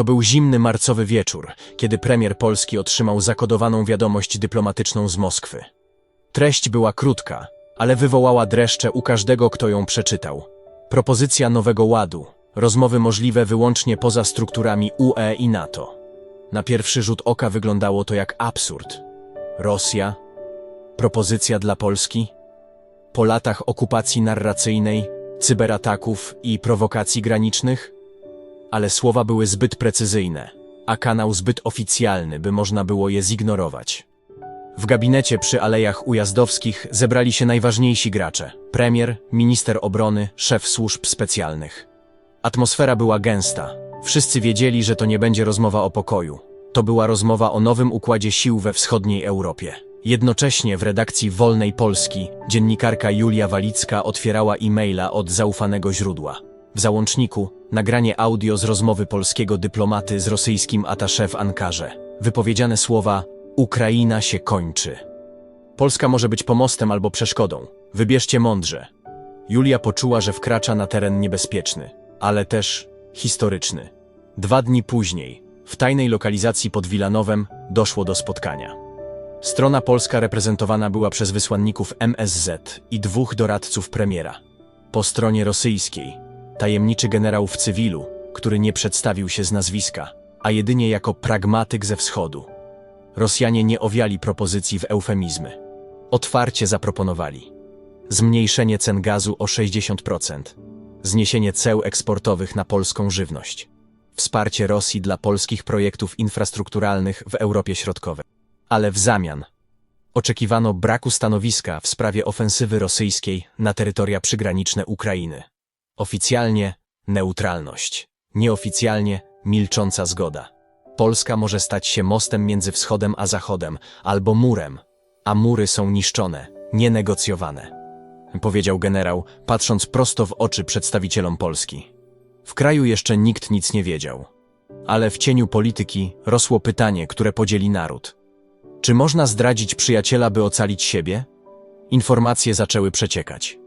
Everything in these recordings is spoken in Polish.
To był zimny marcowy wieczór, kiedy premier Polski otrzymał zakodowaną wiadomość dyplomatyczną z Moskwy. Treść była krótka, ale wywołała dreszcze u każdego, kto ją przeczytał. Propozycja nowego ładu, rozmowy możliwe wyłącznie poza strukturami UE i NATO. Na pierwszy rzut oka wyglądało to jak absurd. Rosja? Propozycja dla Polski? Po latach okupacji narracyjnej, cyberataków i prowokacji granicznych? Ale słowa były zbyt precyzyjne, a kanał zbyt oficjalny, by można było je zignorować. W gabinecie przy Alejach Ujazdowskich zebrali się najważniejsi gracze: premier, minister obrony, szef służb specjalnych. Atmosfera była gęsta. Wszyscy wiedzieli, że to nie będzie rozmowa o pokoju. To była rozmowa o nowym układzie sił we wschodniej Europie. Jednocześnie w redakcji Wolnej Polski dziennikarka Julia Walicka otwierała e-maila od zaufanego źródła. W załączniku nagranie audio z rozmowy polskiego dyplomaty z rosyjskim atasze w Ankarze. Wypowiedziane słowa Ukraina się kończy. Polska może być pomostem albo przeszkodą. Wybierzcie mądrze. Julia poczuła, że wkracza na teren niebezpieczny, ale też historyczny. Dwa dni później, w tajnej lokalizacji pod Wilanowem, doszło do spotkania. Strona polska reprezentowana była przez wysłanników MSZ i dwóch doradców premiera. Po stronie rosyjskiej tajemniczy generał w cywilu, który nie przedstawił się z nazwiska, a jedynie jako pragmatyk ze wschodu. Rosjanie nie owiali propozycji w eufemizmy. Otwarcie zaproponowali zmniejszenie cen gazu o 60%, zniesienie ceł eksportowych na polską żywność, wsparcie Rosji dla polskich projektów infrastrukturalnych w Europie Środkowej. Ale w zamian oczekiwano braku stanowiska w sprawie ofensywy rosyjskiej na terytoria przygraniczne Ukrainy. Oficjalnie neutralność, nieoficjalnie milcząca zgoda. Polska może stać się mostem między wschodem a zachodem, albo murem, a mury są niszczone, nienegocjowane. Powiedział generał, patrząc prosto w oczy przedstawicielom Polski. W kraju jeszcze nikt nic nie wiedział. Ale w cieniu polityki rosło pytanie, które podzieli naród. Czy można zdradzić przyjaciela, by ocalić siebie? Informacje zaczęły przeciekać.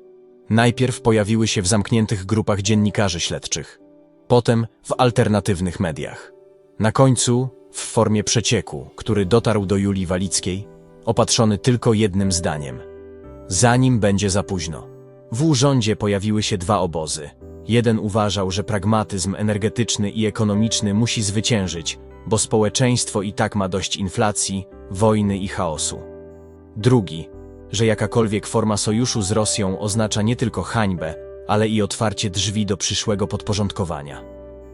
Najpierw pojawiły się w zamkniętych grupach dziennikarzy śledczych, potem w alternatywnych mediach. Na końcu w formie przecieku, który dotarł do Julii Walickiej, opatrzony tylko jednym zdaniem. Zanim będzie za późno. W urządzie pojawiły się dwa obozy. Jeden uważał, że pragmatyzm energetyczny i ekonomiczny musi zwyciężyć, bo społeczeństwo i tak ma dość inflacji, wojny i chaosu. Drugi, że jakakolwiek forma sojuszu z Rosją oznacza nie tylko hańbę, ale i otwarcie drzwi do przyszłego podporządkowania.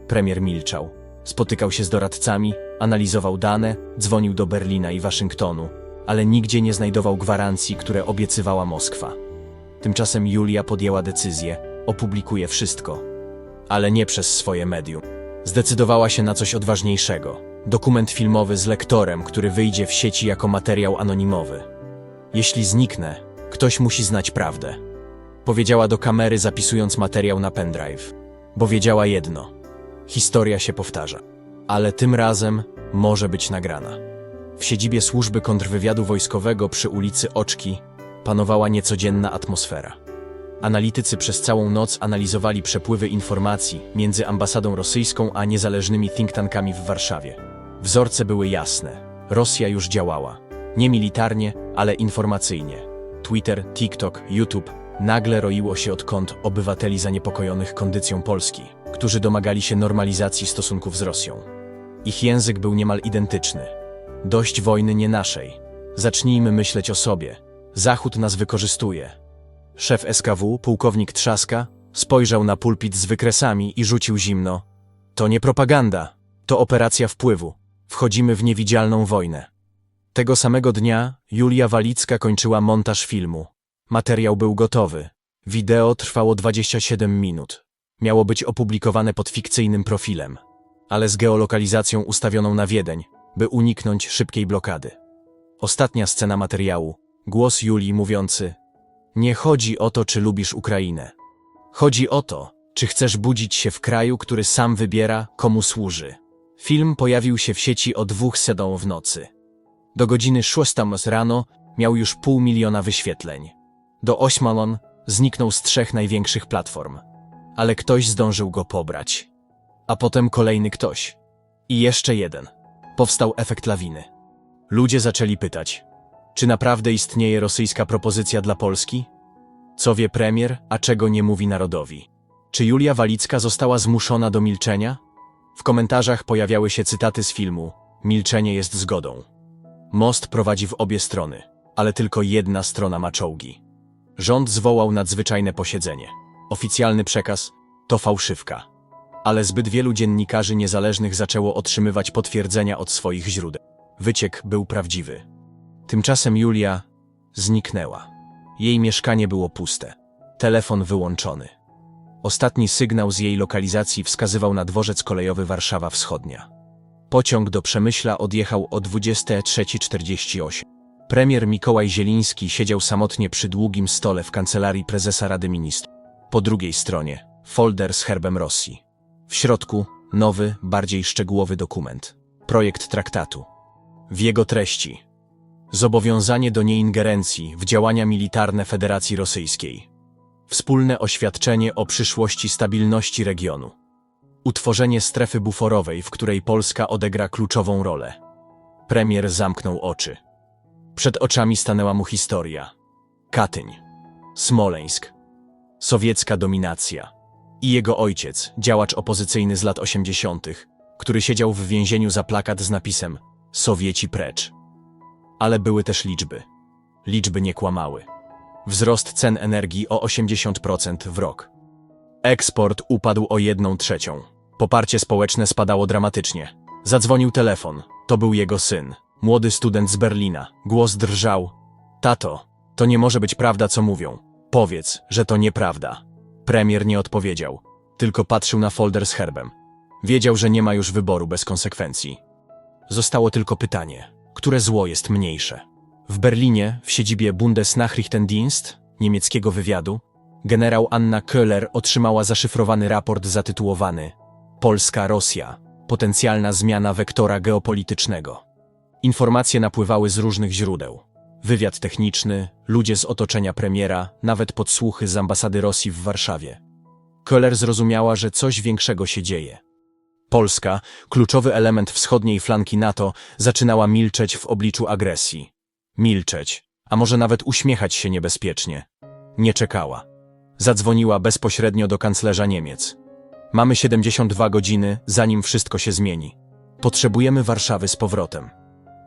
Premier milczał. Spotykał się z doradcami, analizował dane, dzwonił do Berlina i Waszyngtonu, ale nigdzie nie znajdował gwarancji, które obiecywała Moskwa. Tymczasem Julia podjęła decyzję, opublikuje wszystko, ale nie przez swoje medium. Zdecydowała się na coś odważniejszego. Dokument filmowy z lektorem, który wyjdzie w sieci jako materiał anonimowy. Jeśli zniknę, ktoś musi znać prawdę. Powiedziała do kamery, zapisując materiał na pendrive. Bo wiedziała jedno: historia się powtarza. Ale tym razem może być nagrana. W siedzibie służby kontrwywiadu wojskowego przy ulicy Oczki panowała niecodzienna atmosfera. Analitycy przez całą noc analizowali przepływy informacji między ambasadą rosyjską a niezależnymi think tankami w Warszawie. Wzorce były jasne. Rosja już działała. Nie militarnie, ale informacyjnie. Twitter, TikTok, YouTube nagle roiło się od kont obywateli zaniepokojonych kondycją Polski, którzy domagali się normalizacji stosunków z Rosją. Ich język był niemal identyczny. Dość wojny nie naszej. Zacznijmy myśleć o sobie. Zachód nas wykorzystuje. Szef SKW, pułkownik Trzaska, spojrzał na pulpit z wykresami i rzucił zimno. To nie propaganda, to operacja wpływu. Wchodzimy w niewidzialną wojnę. Tego samego dnia Julia Walicka kończyła montaż filmu. Materiał był gotowy. Wideo trwało 27 minut. Miało być opublikowane pod fikcyjnym profilem, ale z geolokalizacją ustawioną na Wiedeń, by uniknąć szybkiej blokady. Ostatnia scena materiału. Głos Julii mówiący: Nie chodzi o to, czy lubisz Ukrainę. Chodzi o to, czy chcesz budzić się w kraju, który sam wybiera, komu służy. Film pojawił się w sieci o dwóch sedą w nocy. Do godziny 6 rano miał już pół miliona wyświetleń. Do ośmalon zniknął z trzech największych platform. Ale ktoś zdążył go pobrać. A potem kolejny ktoś. I jeszcze jeden. Powstał efekt lawiny. Ludzie zaczęli pytać, czy naprawdę istnieje rosyjska propozycja dla Polski? Co wie premier, a czego nie mówi narodowi? Czy Julia Walicka została zmuszona do milczenia? W komentarzach pojawiały się cytaty z filmu Milczenie jest zgodą. Most prowadzi w obie strony, ale tylko jedna strona ma czołgi. Rząd zwołał nadzwyczajne posiedzenie. Oficjalny przekaz to fałszywka. Ale zbyt wielu dziennikarzy niezależnych zaczęło otrzymywać potwierdzenia od swoich źródeł. Wyciek był prawdziwy. Tymczasem Julia zniknęła. Jej mieszkanie było puste. Telefon wyłączony. Ostatni sygnał z jej lokalizacji wskazywał na dworzec kolejowy Warszawa Wschodnia. Pociąg do Przemyśla odjechał o 23.48. Premier Mikołaj Zieliński siedział samotnie przy długim stole w kancelarii prezesa Rady Ministrów. Po drugiej stronie folder z herbem Rosji. W środku nowy, bardziej szczegółowy dokument. Projekt traktatu. W jego treści zobowiązanie do nieingerencji w działania militarne Federacji Rosyjskiej. Wspólne oświadczenie o przyszłości stabilności regionu. Utworzenie strefy buforowej, w której Polska odegra kluczową rolę. Premier zamknął oczy. Przed oczami stanęła mu historia. Katyń, Smoleńsk, sowiecka dominacja i jego ojciec, działacz opozycyjny z lat 80., który siedział w więzieniu za plakat z napisem Sowieci precz. Ale były też liczby. Liczby nie kłamały. Wzrost cen energii o 80% w rok. Eksport upadł o jedną trzecią. Poparcie społeczne spadało dramatycznie. Zadzwonił telefon. To był jego syn, młody student z Berlina. Głos drżał. Tato, to nie może być prawda, co mówią. Powiedz, że to nieprawda. Premier nie odpowiedział, tylko patrzył na folder z herbem. Wiedział, że nie ma już wyboru bez konsekwencji. Zostało tylko pytanie, które zło jest mniejsze? W Berlinie, w siedzibie Bundesnachrichtendienst, niemieckiego wywiadu, generał Anna Köhler otrzymała zaszyfrowany raport zatytułowany Polska-Rosja potencjalna zmiana wektora geopolitycznego. Informacje napływały z różnych źródeł. Wywiad techniczny, ludzie z otoczenia premiera, nawet podsłuchy z ambasady Rosji w Warszawie. Köhler zrozumiała, że coś większego się dzieje. Polska, kluczowy element wschodniej flanki NATO, zaczynała milczeć w obliczu agresji. Milczeć, a może nawet uśmiechać się niebezpiecznie. Nie czekała. Zadzwoniła bezpośrednio do kanclerza Niemiec. Mamy 72 godziny, zanim wszystko się zmieni. Potrzebujemy Warszawy z powrotem.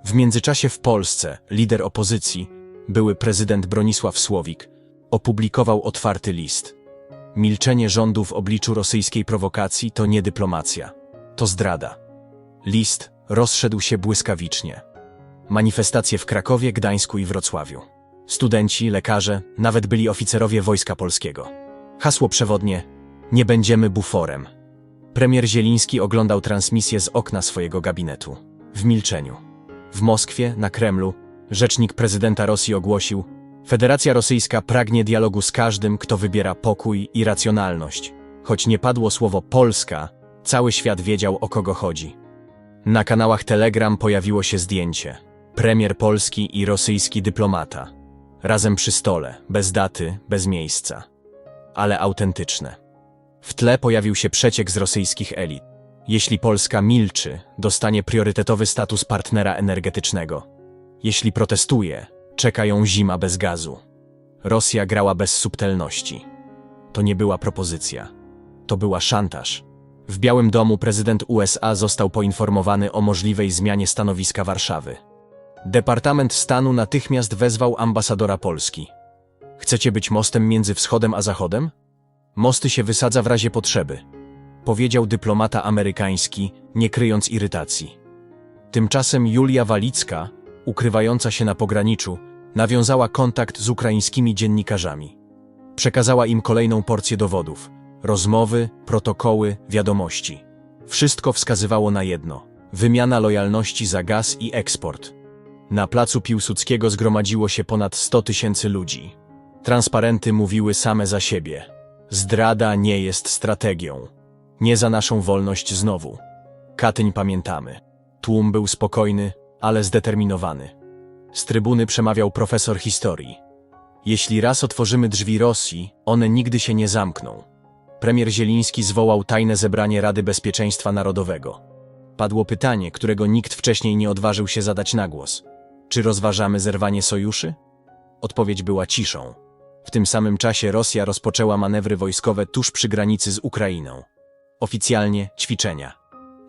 W międzyczasie w Polsce lider opozycji, były prezydent Bronisław Słowik, opublikował otwarty list. Milczenie rządu w obliczu rosyjskiej prowokacji to nie dyplomacja, to zdrada. List rozszedł się błyskawicznie. Manifestacje w Krakowie, Gdańsku i Wrocławiu. Studenci, lekarze, nawet byli oficerowie Wojska Polskiego. Hasło przewodnie Nie będziemy buforem. Premier Zieliński oglądał transmisję z okna swojego gabinetu. W milczeniu. W Moskwie, na Kremlu, rzecznik prezydenta Rosji ogłosił Federacja Rosyjska pragnie dialogu z każdym, kto wybiera pokój i racjonalność. Choć nie padło słowo Polska, cały świat wiedział o kogo chodzi. Na kanałach Telegram pojawiło się zdjęcie. Premier polski i rosyjski dyplomata. Razem przy stole, bez daty, bez miejsca. Ale autentyczne. W tle pojawił się przeciek z rosyjskich elit. Jeśli Polska milczy, dostanie priorytetowy status partnera energetycznego. Jeśli protestuje, czeka ją zima bez gazu. Rosja grała bez subtelności. To nie była propozycja. To była szantaż. W Białym Domu prezydent USA został poinformowany o możliwej zmianie stanowiska Warszawy. Departament Stanu natychmiast wezwał ambasadora Polski. Chcecie być mostem między wschodem a zachodem? Mosty się wysadza w razie potrzeby, powiedział dyplomata amerykański, nie kryjąc irytacji. Tymczasem Julia Walicka, ukrywająca się na pograniczu, nawiązała kontakt z ukraińskimi dziennikarzami. Przekazała im kolejną porcję dowodów rozmowy, protokoły, wiadomości. Wszystko wskazywało na jedno wymiana lojalności za gaz i eksport. Na placu Piłsudskiego zgromadziło się ponad 100 tysięcy ludzi. Transparenty mówiły same za siebie. Zdrada nie jest strategią. Nie za naszą wolność znowu. Katyń pamiętamy. Tłum był spokojny, ale zdeterminowany. Z trybuny przemawiał profesor historii. Jeśli raz otworzymy drzwi Rosji, one nigdy się nie zamkną. Premier Zieliński zwołał tajne zebranie Rady Bezpieczeństwa Narodowego. Padło pytanie, którego nikt wcześniej nie odważył się zadać na głos. Czy rozważamy zerwanie sojuszy? Odpowiedź była ciszą. Tym samym czasie Rosja rozpoczęła manewry wojskowe tuż przy granicy z Ukrainą. Oficjalnie ćwiczenia,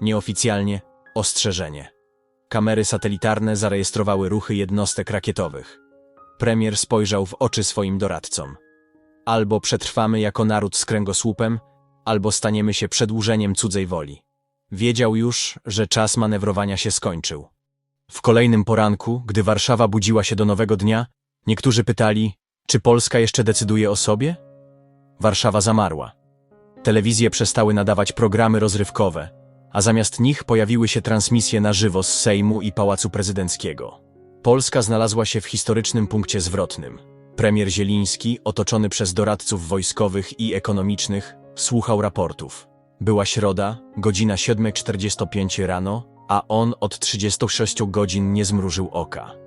nieoficjalnie ostrzeżenie. Kamery satelitarne zarejestrowały ruchy jednostek rakietowych. Premier spojrzał w oczy swoim doradcom. Albo przetrwamy jako naród z kręgosłupem, albo staniemy się przedłużeniem cudzej woli. Wiedział już, że czas manewrowania się skończył. W kolejnym poranku, gdy Warszawa budziła się do nowego dnia, niektórzy pytali, czy Polska jeszcze decyduje o sobie? Warszawa zamarła. Telewizje przestały nadawać programy rozrywkowe, a zamiast nich pojawiły się transmisje na żywo z Sejmu i Pałacu Prezydenckiego. Polska znalazła się w historycznym punkcie zwrotnym. Premier Zieliński, otoczony przez doradców wojskowych i ekonomicznych, słuchał raportów. Była środa, godzina 7.45 rano, a on od 36 godzin nie zmrużył oka.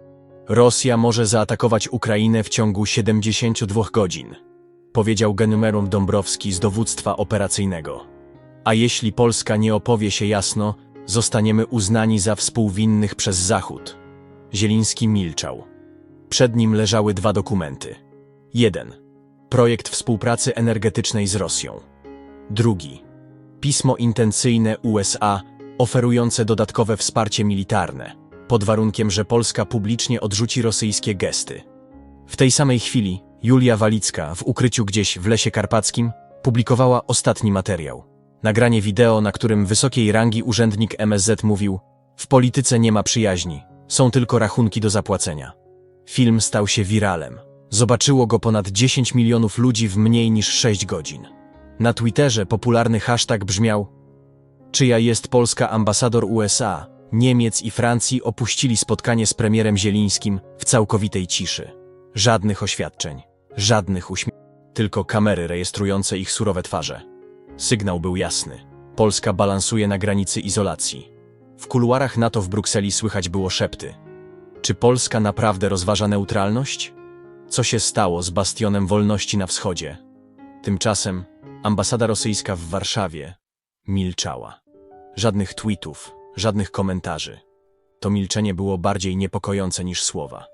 Rosja może zaatakować Ukrainę w ciągu 72 godzin, powiedział Genumerum Dąbrowski z dowództwa operacyjnego. A jeśli Polska nie opowie się jasno, zostaniemy uznani za współwinnych przez Zachód. Zieliński milczał. Przed nim leżały dwa dokumenty. Jeden. Projekt współpracy energetycznej z Rosją. Drugi. Pismo intencyjne USA oferujące dodatkowe wsparcie militarne, pod warunkiem, że Polska publicznie odrzuci rosyjskie gesty. W tej samej chwili Julia Walicka w ukryciu gdzieś w Lesie Karpackim publikowała ostatni materiał. Nagranie wideo, na którym wysokiej rangi urzędnik MSZ mówił: W polityce nie ma przyjaźni, są tylko rachunki do zapłacenia. Film stał się wiralem. Zobaczyło go ponad 10 milionów ludzi w mniej niż 6 godzin. Na Twitterze popularny hashtag brzmiał: Czyja jest polska ambasador USA? Niemiec i Francji opuścili spotkanie z premierem Zielińskim w całkowitej ciszy. Żadnych oświadczeń, żadnych uśmiechów, tylko kamery rejestrujące ich surowe twarze. Sygnał był jasny. Polska balansuje na granicy izolacji. W kuluarach NATO w Brukseli słychać było szepty. Czy Polska naprawdę rozważa neutralność? Co się stało z bastionem wolności na wschodzie? Tymczasem ambasada rosyjska w Warszawie milczała. Żadnych tweetów, żadnych komentarzy. To milczenie było bardziej niepokojące niż słowa.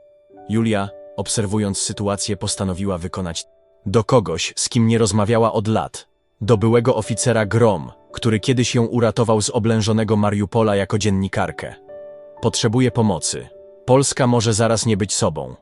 Julia, obserwując sytuację, postanowiła wykonać do kogoś, z kim nie rozmawiała od lat. Do byłego oficera Grom, który kiedyś ją uratował z oblężonego Mariupola jako dziennikarkę. Potrzebuje pomocy. Polska może zaraz nie być sobą.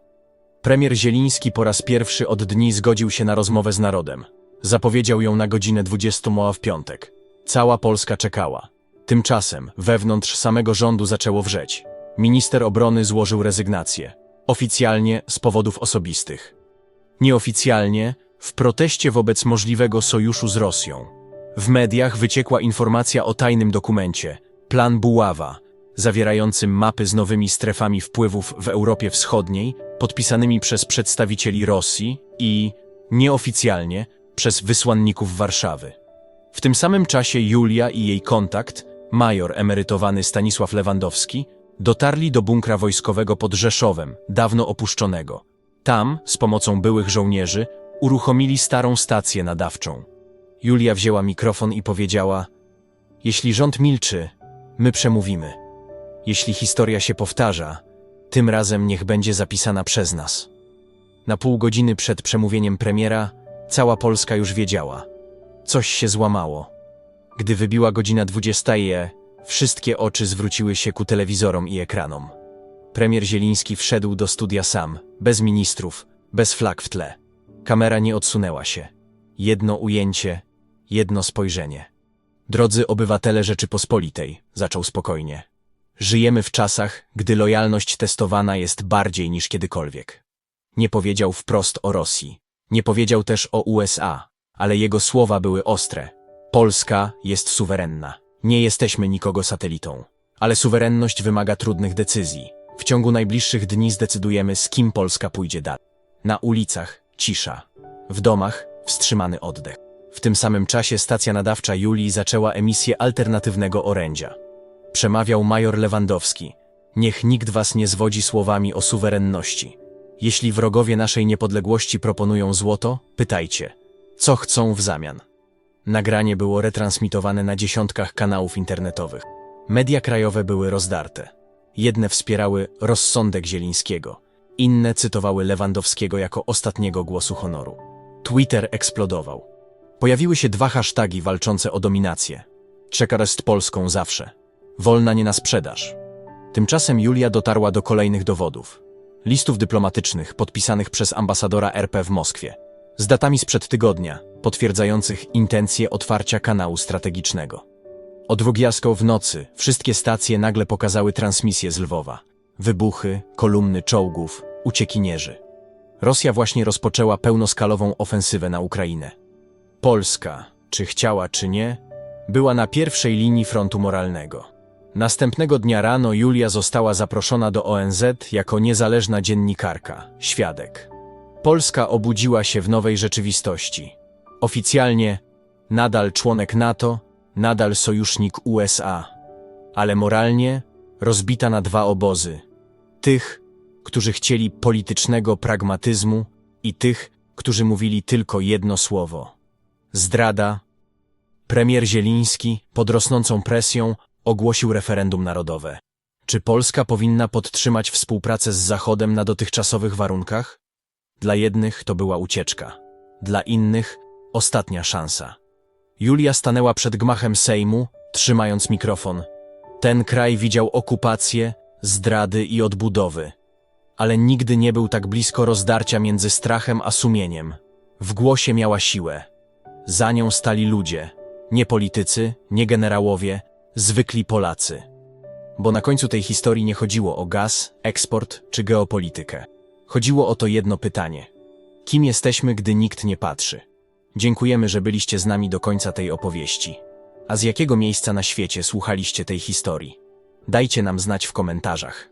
Premier Zieliński po raz pierwszy od dni zgodził się na rozmowę z narodem. Zapowiedział ją na godzinę 20 w piątek. Cała Polska czekała. Tymczasem wewnątrz samego rządu zaczęło wrzeć. Minister obrony złożył rezygnację. Oficjalnie z powodów osobistych. Nieoficjalnie w proteście wobec możliwego sojuszu z Rosją. W mediach wyciekła informacja o tajnym dokumencie Plan Buława, zawierającym mapy z nowymi strefami wpływów w Europie Wschodniej, podpisanymi przez przedstawicieli Rosji i, nieoficjalnie, przez wysłanników Warszawy. W tym samym czasie Julia i jej kontakt, major emerytowany Stanisław Lewandowski, dotarli do bunkra wojskowego pod Rzeszowem, dawno opuszczonego. Tam, z pomocą byłych żołnierzy, uruchomili starą stację nadawczą. Julia wzięła mikrofon i powiedziała: Jeśli rząd milczy, my przemówimy. Jeśli historia się powtarza, tym razem niech będzie zapisana przez nas. Na pół godziny przed przemówieniem premiera cała Polska już wiedziała. Coś się złamało. Gdy wybiła godzina 20 je, wszystkie oczy zwróciły się ku telewizorom i ekranom. Premier Zieliński wszedł do studia sam, bez ministrów, bez flag w tle. Kamera nie odsunęła się. Jedno ujęcie, jedno spojrzenie. Drodzy obywatele Rzeczypospolitej, zaczął spokojnie. Żyjemy w czasach, gdy lojalność testowana jest bardziej niż kiedykolwiek. Nie powiedział wprost o Rosji. Nie powiedział też o USA, ale jego słowa były ostre. Polska jest suwerenna. Nie jesteśmy nikogo satelitą. Ale suwerenność wymaga trudnych decyzji. W ciągu najbliższych dni zdecydujemy, z kim Polska pójdzie dalej. Na ulicach cisza. W domach wstrzymany oddech. W tym samym czasie stacja nadawcza Julii zaczęła emisję alternatywnego orędzia. Przemawiał major Lewandowski. Niech nikt was nie zwodzi słowami o suwerenności. Jeśli wrogowie naszej niepodległości proponują złoto, pytajcie, co chcą w zamian. Nagranie było retransmitowane na dziesiątkach kanałów internetowych. Media krajowe były rozdarte. Jedne wspierały rozsądek Zielińskiego, inne cytowały Lewandowskiego jako ostatniego głosu honoru. Twitter eksplodował. Pojawiły się dwa hasztagi walczące o dominację. Czekar z Polską zawsze. Wolna nie na sprzedaż. Tymczasem Julia dotarła do kolejnych dowodów. Listów dyplomatycznych podpisanych przez ambasadora RP w Moskwie, z datami sprzed tygodnia, potwierdzających intencje otwarcia kanału strategicznego. O drugiaską w nocy wszystkie stacje nagle pokazały transmisję z Lwowa. Wybuchy, kolumny czołgów, uciekinierzy. Rosja właśnie rozpoczęła pełnoskalową ofensywę na Ukrainę. Polska, czy chciała, czy nie, była na pierwszej linii frontu moralnego. Następnego dnia rano Julia została zaproszona do ONZ jako niezależna dziennikarka, świadek. Polska obudziła się w nowej rzeczywistości. Oficjalnie nadal członek NATO, nadal sojusznik USA, ale moralnie rozbita na dwa obozy. Tych, którzy chcieli politycznego pragmatyzmu i tych, którzy mówili tylko jedno słowo. Zdrada. Premier Zieliński, pod rosnącą presją, ogłosił referendum narodowe. Czy Polska powinna podtrzymać współpracę z Zachodem na dotychczasowych warunkach? Dla jednych to była ucieczka, dla innych ostatnia szansa. Julia stanęła przed gmachem Sejmu, trzymając mikrofon. Ten kraj widział okupację, zdrady i odbudowy, ale nigdy nie był tak blisko rozdarcia między strachem a sumieniem. W głosie miała siłę. Za nią stali ludzie, nie politycy, nie generałowie, zwykli Polacy. Bo na końcu tej historii nie chodziło o gaz, eksport czy geopolitykę. Chodziło o to jedno pytanie. Kim jesteśmy, gdy nikt nie patrzy? Dziękujemy, że byliście z nami do końca tej opowieści. A z jakiego miejsca na świecie słuchaliście tej historii? Dajcie nam znać w komentarzach.